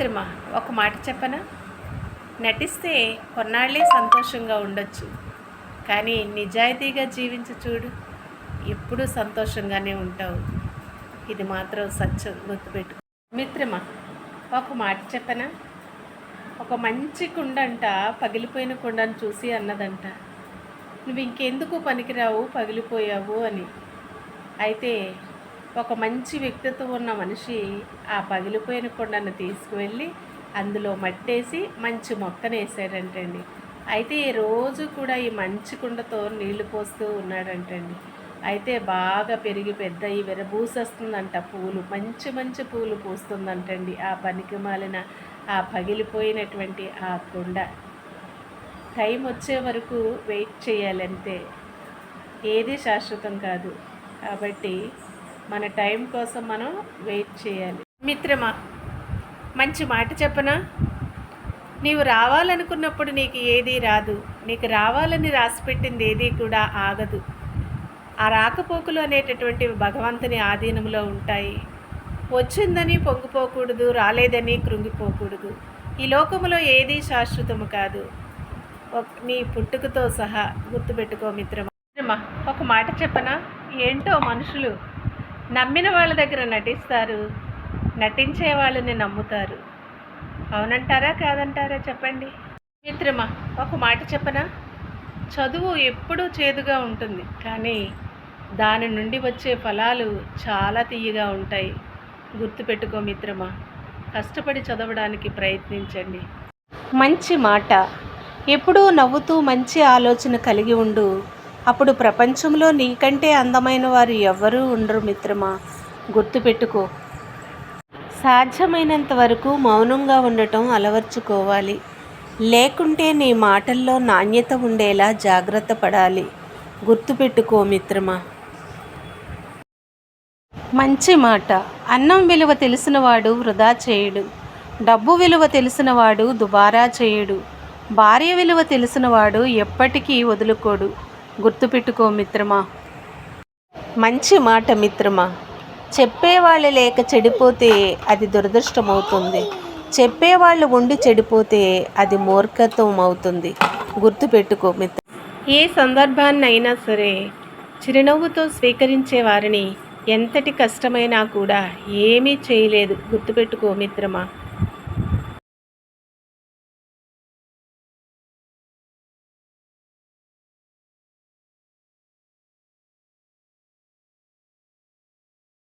మిత్రమా ఒక మాట చెప్పనా? నటిస్తే కొన్నాళ్ళే సంతోషంగా ఉండొచ్చు. కానీ నిజాయితీగా జీవించి చూడు. ఎప్పుడూ సంతోషంగానే ఉంటావు. ఇది మాత్రం సత్యం గుర్తుపెట్టు మిత్రమా ఒక మాట చెప్పనా? ఒక మంచి కుండంట పగిలిపోయిన కుండను చూసి అన్నదంట. నువ్వు ఇంకెందుకు పనికిరావు పగిలిపోయావు అని. అయితే ఒక మంచి వ్యక్తిత్వం ఉన్న మనిషి ఆ పగిలిపోయిన కుండను తీసుకువెళ్ళి అందులో మట్టేసి మంచి మొక్కను వేసాడంటండి. అయితే ఈ రోజు కూడా ఈ మంచి కుండతో నీళ్ళు పోస్తూ ఉన్నాడంటండి. అయితే బాగా పెరిగి పెద్ద ఈ విరబూసొస్తుందంట పూలు మంచి మంచి పూలు పూస్తుందంటండి ఆ పనికి మాలిన ఆ పగిలిపోయినటువంటి ఆ కుండ. టైం వచ్చే వరకు వెయిట్ చేయాలంతే. ఏది శాశ్వతం కాదు. కాబట్టి మన టైం కోసం మనం వెయిట్ చేయాలి. మిత్రమా మంచి మాట చెప్పనా? నీవు రావాలనుకున్నప్పుడు నీకు ఏదీ రాదు. నీకు రావాలని రాసిపెట్టింది ఏదీ కూడా ఆగదు. ఆ రాకపోకలు అనేటటువంటివి భగవంతుని ఆధీనంలో ఉంటాయి. వచ్చిందని పొంగిపోకూడదు రాలేదని కృంగిపోకూడదు. ఈ లోకములో ఏదీ శాశ్వతము కాదు. నీ పుట్టుకతో సహా గుర్తుపెట్టుకో మిత్రమా. మిత్రమా ఒక మాట చెప్పనా? ఏంటో మనుషులు నమ్మిన వాళ్ళ దగ్గర నటిస్తారు నటించే వాళ్ళని నమ్ముతారు. అవునంటారా కాదంటారా చెప్పండి. మిత్రమా ఒక మాట చెప్పనా? చదువు ఎప్పుడూ చేదుగా ఉంటుంది కానీ దాని నుండి వచ్చే ఫలాలు చాలా తీయగా ఉంటాయి. గుర్తుపెట్టుకో మిత్రమా కష్టపడి చదవడానికి ప్రయత్నించండి. మంచి మాట. ఎప్పుడూ నవ్వుతూ మంచి ఆలోచన కలిగి ఉండు. అప్పుడు ప్రపంచంలో నీకంటే అందమైన వారు ఎవ్వరూ ఉండరు మిత్రమా? గుర్తుపెట్టుకో. సాధ్యమైనంత వరకు మౌనంగా ఉండటం అలవర్చుకోవాలి. లేకుంటే నీ మాటల్లో నాణ్యత ఉండేలా జాగ్రత్త పడాలి. గుర్తుపెట్టుకో మిత్రమా. మంచి మాట. అన్నం విలువ తెలిసినవాడు వృధా చేయడు. డబ్బు విలువ తెలిసినవాడు దుబారా చేయడు. భార్య విలువ తెలిసినవాడు ఎప్పటికీ వదులుకోడు. గుర్తుపెట్టుకో మిత్రమా. మంచి మాట మిత్రమా. చెప్పేవాళ్ళు లేక చెడిపోతే అది దురదృష్టమవుతుంది. చెప్పేవాళ్ళు ఉండి చెడిపోతే అది మూర్ఖత్వం అవుతుంది గుర్తుపెట్టుకో మిత్ర. ఏ సందర్భాన్నైనా సరే చిరునవ్వుతో స్వీకరించే వారిని ఎంతటి కష్టమైనా కూడా ఏమీ చేయలేదు. గుర్తుపెట్టుకో మిత్రమా.